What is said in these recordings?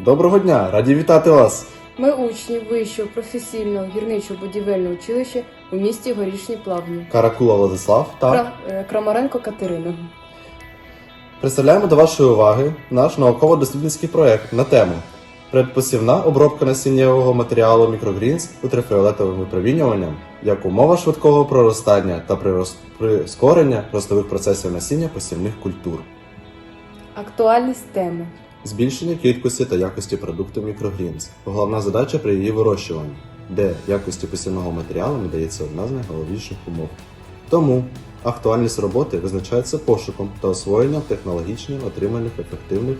Доброго дня! Раді вітати вас! Ми учні вищого професійного гірничо-будівельного училища у місті Горішні Плавні. Каракула Владислав та Кра- е, Крамаренко Катерина. представляємо до вашої уваги наш науково-дослідницький проект на тему Предпосівна обробка насіннєвого матеріалу мікрогрінс ультрафіолетовим випромінюванням як умова швидкого проростання та прискорення ростових процесів насіння посівних культур, Актуальність теми. Збільшення кількості та якості продукту мікрогрінс. Головна задача при її вирощуванні, де якості посівного матеріалу надається одна з найголовніших умов. Тому актуальність роботи визначається пошуком та освоєнням технологічно отриманих ефективних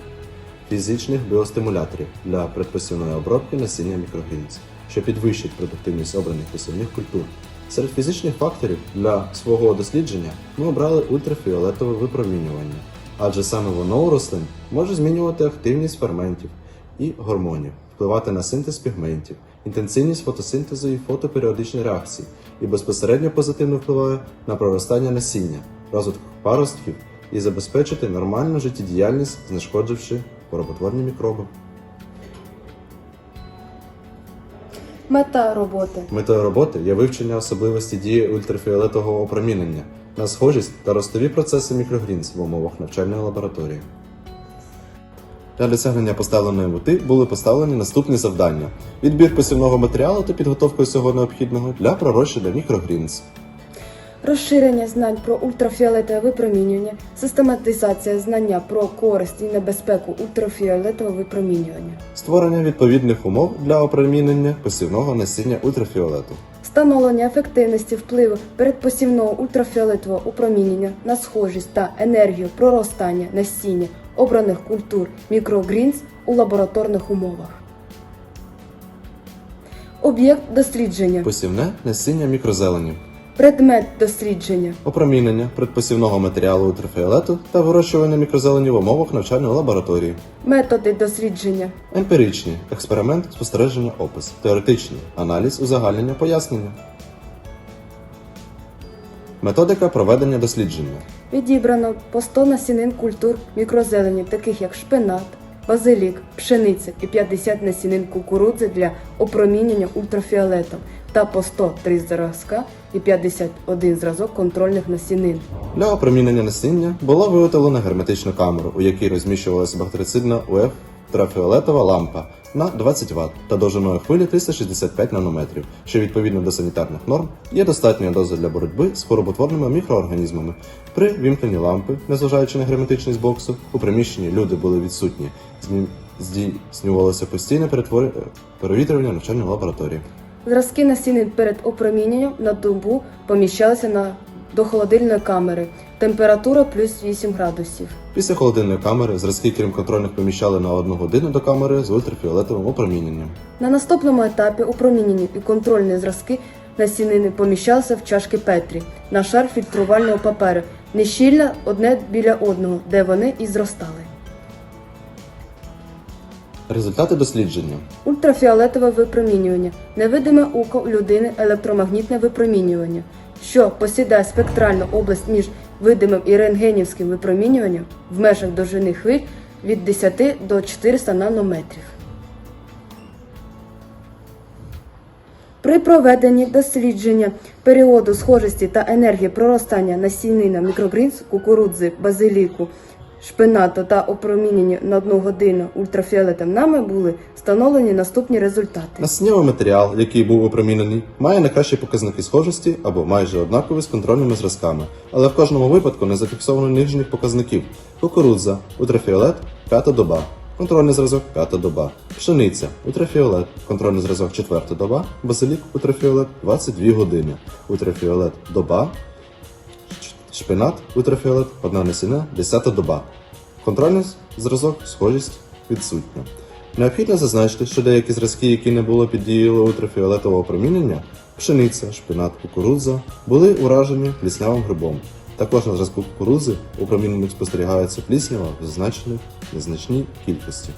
фізичних біостимуляторів для предпосівної обробки насіння мікрогрінс, що підвищить продуктивність обраних посівних культур. Серед фізичних факторів для свого дослідження ми обрали ультрафіолетове випромінювання, адже саме воно у рослин може змінювати активність ферментів і гормонів, впливати на синтез пігментів, інтенсивність фотосинтезу і фотоперіодичні реакції, і безпосередньо позитивно впливає на проростання насіння, розвиток паростків і забезпечити нормальну життєдіяльність, знешкодживши хвороботворні мікроби. Мета роботи. Метою роботи є вивчення особливості дії ультрафіолетового опромінення на схожість та ростові процеси мікрогрінс в умовах навчальної лабораторії. Для досягнення поставленої мети були поставлені наступні завдання: відбір посівного матеріалу та підготовка всього необхідного для пророщення мікрогрінс. Розширення знань про ультрафіолетове випромінювання, систематизація знання про користь і небезпеку ультрафіолетового випромінювання, Створення відповідних умов для опромінення посівного насіння ультрафіолету. встановлення ефективності впливу передпосівного ультрафіолетового упромінення на схожість та енергію проростання насіння обраних культур мікрогрінс у лабораторних умовах. Об'єкт дослідження. Посівне насіння мікрозелені. Предмет дослідження. Опромінення предпосівного матеріалу ультрафіолету та вирощування мікрозелені в умовах навчальної лабораторії. Методи дослідження. Емпіричні експеримент, спостереження, опис. Теоретичні аналіз, узагальнення, пояснення. Методика проведення дослідження. Відібрано по 100 насінин культур мікрозелені, таких як шпинат, базилік, пшениця і 50 насінин кукурудзи для опромінення ультрафіолетом та по 103 зразка і 51 зразок контрольних насінин. Для опромінення насіння було виготовлено герметичну камеру, у якій розміщувалася бактерицидна УФ ультрафіолетова лампа на 20 Вт та довжиною хвилі 365 нанометрів, що відповідно до санітарних норм є достатньою дозою для боротьби з хвороботворними мікроорганізмами. При вімкненні лампи, незважаючи на герметичність боксу, у приміщенні люди були відсутні. Здійснювалося постійне перевітрювання навчальної лабораторії. Зразки насінин перед опроміненням на добу поміщалися на до холодильної камери. Температура плюс 8 градусів. Після холодильної камери зразки, крім контрольних, поміщали на одну годину до камери з ультрафіолетовим опроміненням. На наступному етапі опромінені і контрольні зразки насінини поміщалися в чашки Петрі на шар фільтрувального паперу, нещільно одне біля одного, де вони і зростали. Результати дослідження. Ультрафіолетове випромінювання, невидиме око людини електромагнітне випромінювання, що посідає спектральну область між видимим і рентгенівським випромінюванням в межах довжини хвиль від 10 до 400 нанометрів. При проведенні дослідження періоду схожості та енергії проростання насінина мікрогрінс, кукурудзи, базиліку, шпинату та опромінення на одну годину ультрафіолетом нами були встановлені наступні результати. Насіннєвий матеріал, який був опромінений, має найкращі показники схожості або майже однакові з контрольними зразками, але в кожному випадку не зафіксовано нижніх показників. Кукурудза, ультрафіолет, п'ята доба. Контрольний зразок п'ята доба. Пшениця, ультрафіолет, контрольний зразок четверта доба, базилік, ультрафіолет 22 години. Ультрафіолет доба, шпинат, ультрафіолет, одна насіна, 10 доба. Контрольний зразок, схожість відсутня. Необхідно зазначити, що деякі зразки, які не було під дією ультрафіолетового промінення, пшениця, шпинат, кукурудза, були уражені пліснявим грибом. Також на зразку кукурудзи у проміненнях спостерігається пліснява в зазначених незначній кількості.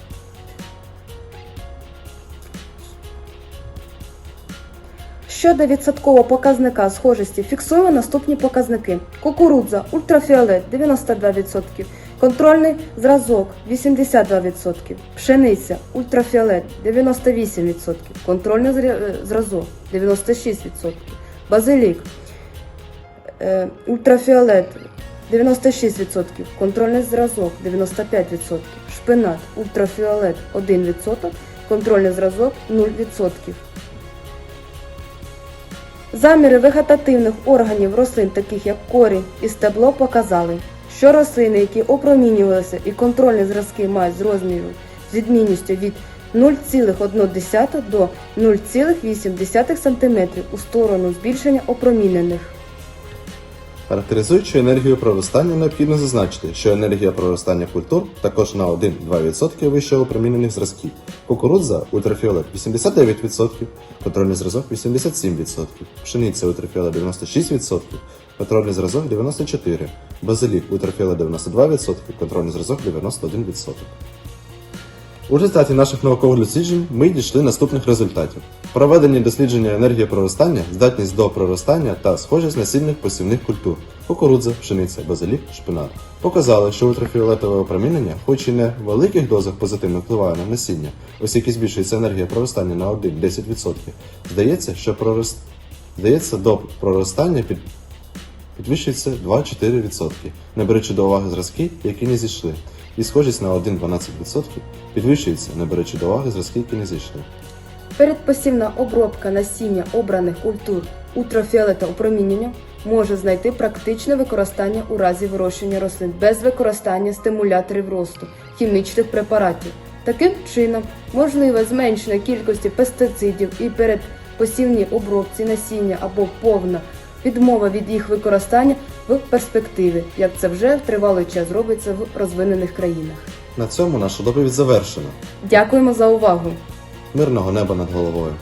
Щодо відсоткового показника схожості фіксуємо наступні показники. Кукурудза ультрафіолет 92%, Контрольний зразок 82%, пшениця ультрафіолет 98%, контрольний е, зразок 96%, базилік е, ультрафіолет 96%, контрольний зразок 95%, шпинат ультрафіолет 1%, контрольний зразок 0%. Заміри вегетативних органів рослин, таких як корінь і стебло, показали, що рослини, які опромінювалися і контрольні зразки мають з розміру з відмінністю від 0,1 до 0,8 см у сторону збільшення опромінених. Характеризуючи енергію проростання, необхідно зазначити, що енергія проростання культур також на 1-2% вище опромінених зразків. Кукурудза ультрафіолет 89%, контрольний зразок 87%, пшениця ультрафіолет 96%, контрольний зразок 94%, базилік ультрафіолет 92%, контрольний зразок 91%. У результаті наших наукових досліджень ми дійшли наступних результатів. Проведені дослідження енергії проростання, здатність до проростання та схожість насильних посівних культур кукурудза, пшениця, базилік, шпинат показали, що ультрафіолетове опромінення, хоч і не в великих дозах позитивно впливає на насіння, оскільки збільшується енергія проростання на 1-10%, здається, що пророст... здається, до проростання під... підвищується 2-4%, не беручи до уваги зразки, які не зійшли, і схожість на 1-12% підвищується, не беручи до уваги зразки, які. Передпосівна обробка насіння обраних культур ультрафіолета опромінення може знайти практичне використання у разі вирощення рослин без використання стимуляторів росту, хімічних препаратів. Таким чином, можливе зменшення кількості пестицидів і передпосівній обробці насіння або повна відмова від їх використання в перспективі, як це вже тривалий час робиться в розвинених країнах. На цьому наша доповідь завершена. Дякуємо за увагу! Мирного неба над головою.